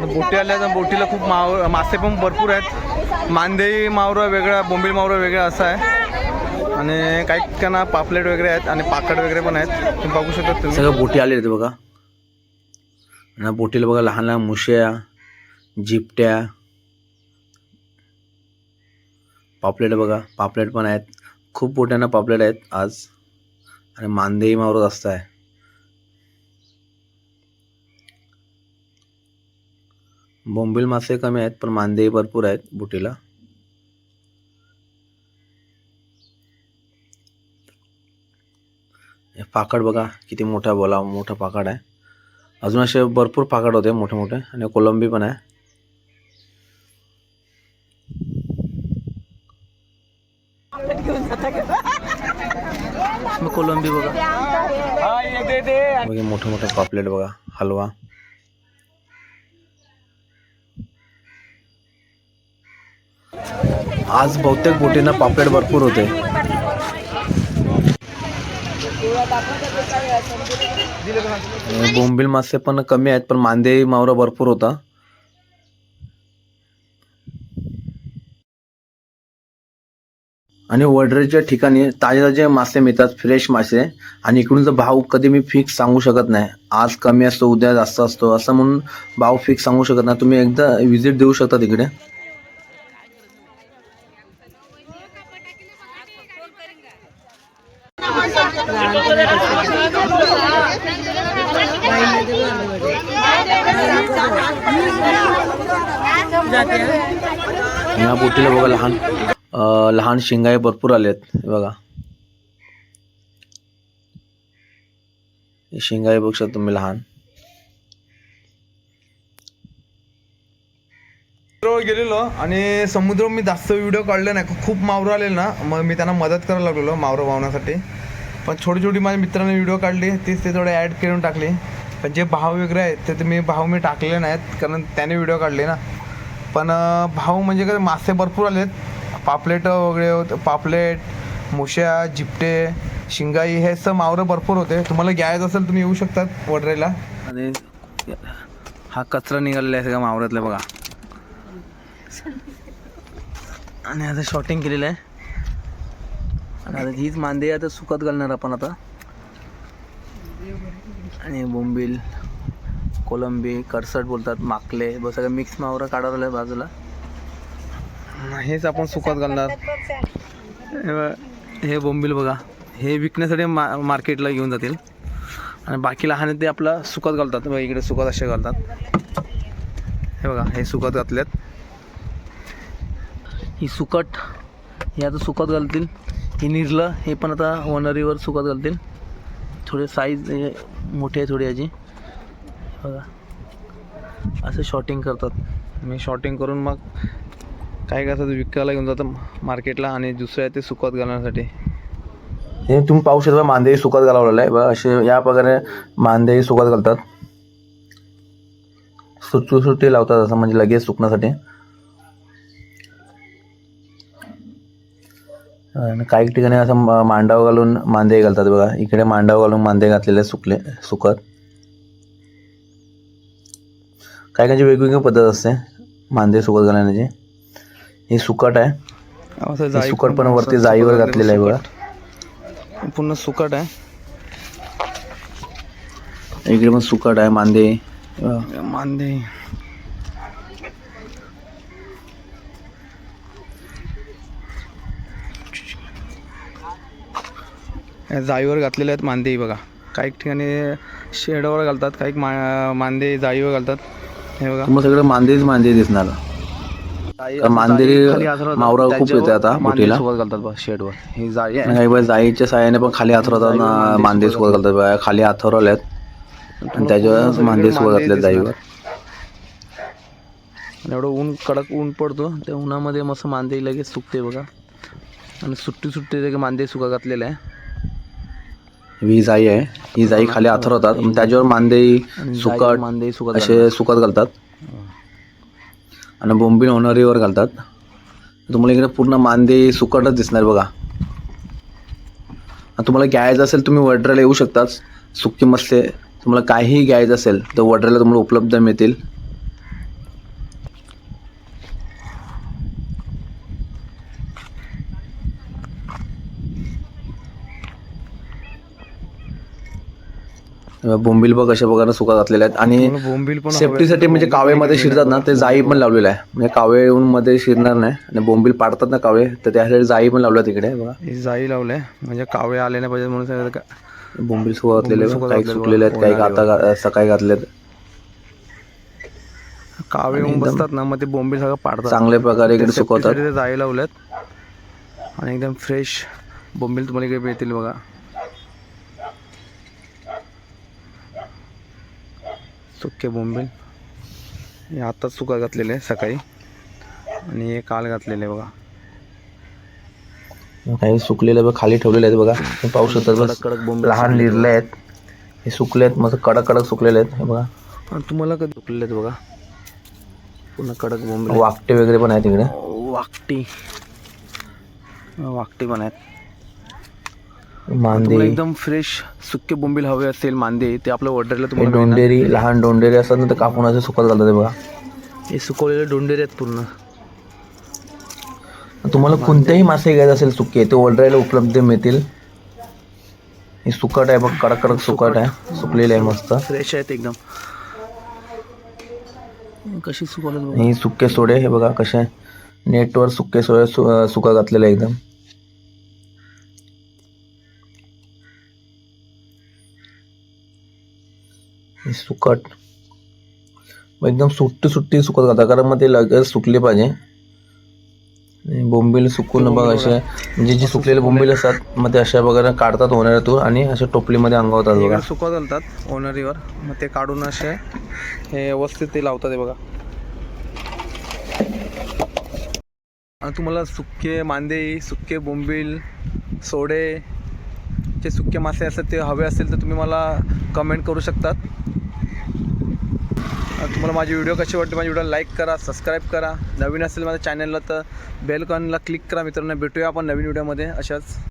बोटी आल्या तर बोटीला खूप माव मासे पण भरपूर आहेत. मांदेई मावरा वेगळा बोंबील मावरा वेगळा असा आहे. आणि काही ठिकाणा पापलेट वगैरे आहेत आणि पाकड वगैरे पण आहेत. तुम्ही बघू शकता तुम्ही. सगळं बोटी आले आहेत बघा. आणि बोटीला बघा लहान लहान मुश्या जिपट्या. पापलेट बघा पापलेट पण आहेत. खूप बोट्यांना पापलेट आहेत आज. आणि मांदेही मावरत असत आहे. बोंबील मासे कमी आहेत पण मांदेही भरपूर आहेत बुटीला. पाकड बघा किती मोठा बोला मोठा पाकड आहे. अजून असे भरपूर पाकड होते मोठे मोठे आणि कोलंबी पण आहे. कोलंबी बघा. मोठे मोठे पापलेट बघा हलवा. आज बहुतेक बोटींना पापलेट भरपूर होते. आणि बोंबील मासे पण कमी आहेत पण मांदे मावरा भरपूर होता. आणि वडरेच्या ठिकाणी ताजे ताजे मासे मिळतात फ्रेश मासे. आणि इकडूनचा भाव कधी मी फिक्स सांगू शकत नाही. आज कमी असतो उद्या जास्त असतो असं म्हणून भाव फिक्स सांगू शकत नाही. तुम्ही एकदा व्हिजिट देऊ शकता तिकडे. या बोटीला बघा लहान लहान शिंगाई भरपूर आलेत आहेत बघा. शिंगाई बघू शकता तुम्ही लहान. गेलेलो आणि समुद्र मी जास्त व्हिडिओ काढले नाही खूप मावरं आले ना मग मी त्यांना मदत करायला लागलेलो मावरं वाहण्यासाठी पण छोटी छोटी माझ्या मित्रांनी व्हिडिओ काढली तीच ते थोडे ॲड करून टाकली. पण जे भाव वगैरे आहेत ते तुम्ही भाव मी टाकले नाहीत कारण त्याने व्हिडिओ काढले ना. पण भाव म्हणजे काय मासे भरपूर आलेत पापलेट वगैरे होते पापलेट मुश्या जिपटे शिंगाई हे सर मावरं भरपूर होते. तुम्हाला घ्यायचं असेल तुम्ही येऊ शकतात वडरेला. आणि हा कचरा निघालेला आहे सगळ्या मावऱ्यातला बघा. आणि आता शॉटिंग केलेलं आहे. आणि आता हीच मांदे आता सुकत घालणार आपण आता. आणि बोंबील कोलंबी करसट बोलतात माकले. बस सगळं मिक्स मावरा काढावलं बाजूला. हेच आपण सुकत घालणार. हे हे बोंबील बघा. हे विकण्यासाठी मा मार्केटला घेऊन जातील. आणि बाकी लहान ते आपला सुकत घालतात. बघा इकडे सुकत असे घालतात. हे बघा हे सुकत घातल्यात ही सुकट हे आता सुकत घालतील. हे निरलं हे पण आता वनरीवर सुकत घालतील. थोडे साईज मोठी आहे थोडी याची. बघा. असं शॉटिंग करतात. मी शॉटिंग करून मग काय करतात विकायला घेऊन जातात मार्केटला आणि दुसरं आहे ते सुकत घालण्यासाठी. हे तुम्ही पाहू शकता मांदेही सुकत घालवलेलं आहे. बघा असे या प्रकारे मांदेही सुकत घालतात. सुटू सुट्टी लावतात असं म्हणजे लगेच सुकण्यासाठी. काही ठिकाणी असं मांडाव घालून मांदे घालतात बघा. इकडे मांडाव घालून मांदे घातलेले सुकले सुकत. काही काहीची वेगवेगळी पद्धत असते मांदे सुकत घालण्याची. ही सुकट आहे. सुकट पण वरती जाईवर घातलेलं आहे बघा. पूर्ण सुकट आहे. इकडे पण सुकट आहे मांदे. मांदे. या जाईवर घातलेले आहेत मांदे बघा. काही ठिकाणी शेडावर घालतात काही मा मांदे जाईवर घालतात. हे बघा. तुम्हाला सगळं मांदेच मांदे दिसणार. मांदेरी. मावरा खूप येते आता सोबत घालतात बघा शेडवर. ही जाळी काही वेळेस साह्याने पण खाली आथरवतात मांदे सुकत घालतात बघा. खाली आथरवल्यात आणि त्याच्यावर मांदे सुकत घातले जाईवर आणि एवढं ऊन कडक ऊन पडतो त्या उन्हामध्ये मस्त मांदे लगेच सुकते बघा. आणि सुट्टी सुट्टी मांदे सुका घातलेले आहे. ही जाई आहे. ही जाई खाली आथरवतात. त्याच्यावर मांदे आणि सुकट मांदे सुकत असे सुकत घालतात. आणि बोंबील होणारीवर घालतात. तुम्हाला इकडे पूर्ण मांदे सुकटच दिसणार बघा. तुम्हाला घ्यायचं असेल तुम्ही वड्रेला येऊ शकतात सुकी मत्स्य तुम्हाला काहीही घ्यायचं असेल तर वड्रेला तुम्हाला उपलब्ध मिळतील. बोंबील बघ अशा प्रकारे सुका घातलेले आहेत. आणि बोंबील पण सेफ्टीसाठी म्हणजे कावेमध्ये शिरतात ना ते जाई पण लावलेलं आहे. म्हणजे कावे येऊन मध्ये शिरणार नाही आणि बोंबील पाडतात ना कावे तर त्यासाठी जाई पण लावल्या तिकडे बघा. ही जाई लावलंय. म्हणजे कावळे आले नाही पाहिजे म्हणून सांगितलं बोंबील सुका घातलेले काही सुकलेले आहेत काही बघा, आता घा- सकाळी घातलेत. कावळे येऊन बसतात ना मग ते बोंबील सगळं पाडतात. चांगल्या प्रकारे इकडे सुकवतात. जाई लावल्यात आणि एकदम फ्रेश बोंबील तुम्हाला इकडे मिळतील बघा. सुके बोंबील. हे आत्ताच सुका घातलेले आहे सकाळी. आणि हे काल घातलेले आहे बघा. काही सुकलेले बघ खाली ठेवलेले आहेत बघा. हे पाहू शकतात बस कडक बोंबील लहान निरले आहेत. हे सुकले आहेत मस्त कडक कडक सुकलेले आहेत हे बघा. आणि तुम्हाला कधी सुकलेले आहेत बघा? पूर्ण कडक बोंबील वाकटे वगैरे पण आहेत तिकडे वाकटी. वाकटी पण आहेत. मांदे. एकदम फ्रेश सुके बोंबील हवे असेल मांदे ते आपल्या ऑर्डरला तुम्हाला. डोंडेरी लहान डोंडेरी असतात ना ते कापून असे सुकत घालतात हे बघा. हे सुकवलेले डोंडेरे आहेत पूर्ण. तुम्हाला कोणतेही मासे घ्यायचे असेल सुके ते ओलड्रायला उपलब्ध मिळतील. हे सुकट आहे बघ कडक कडक सुकट आहे. सुकलेले आहे मस्त. फ्रेश आहेत एकदम. कशी सुकवले हे सुके सोडे हे बघा कसे. नेटवर सुके सोडे सुका घातलेले एकदम. सुकट. मग एकदम सुट्टी सुट्टी सुकत घालतात कारण मग ते लगेच सुकले पाहिजे. आणि बोंबील सुकून बघ असे म्हणजे जे सुकलेले बोंबील असतात मग ते अशा वगैरे काढतात होणाऱ्यातून आणि अशा टोपलीमध्ये अंगवतात बघा. सुकवत घालतात ओनरीवर मग ते काढून असे हे व्यवस्थित ते लावतात हे बघा. तुम्हाला सुके मांदे सुके बोंबील सोडे ते सुके मासे असतात ते हवे असेल तर तुम्ही मला कमेंट करू शकतात. तुम्हाला माझी व्हिडिओ कशी वाटते माझी व्हिडिओ लाईक करा सबस्क्राईब करा. नवीन असेल माझ्या चॅनलला तर बेलकॉनला क्लिक करा. मित्रांनो भेटूया आपण नवीन व्हिडिओमध्ये अशाच.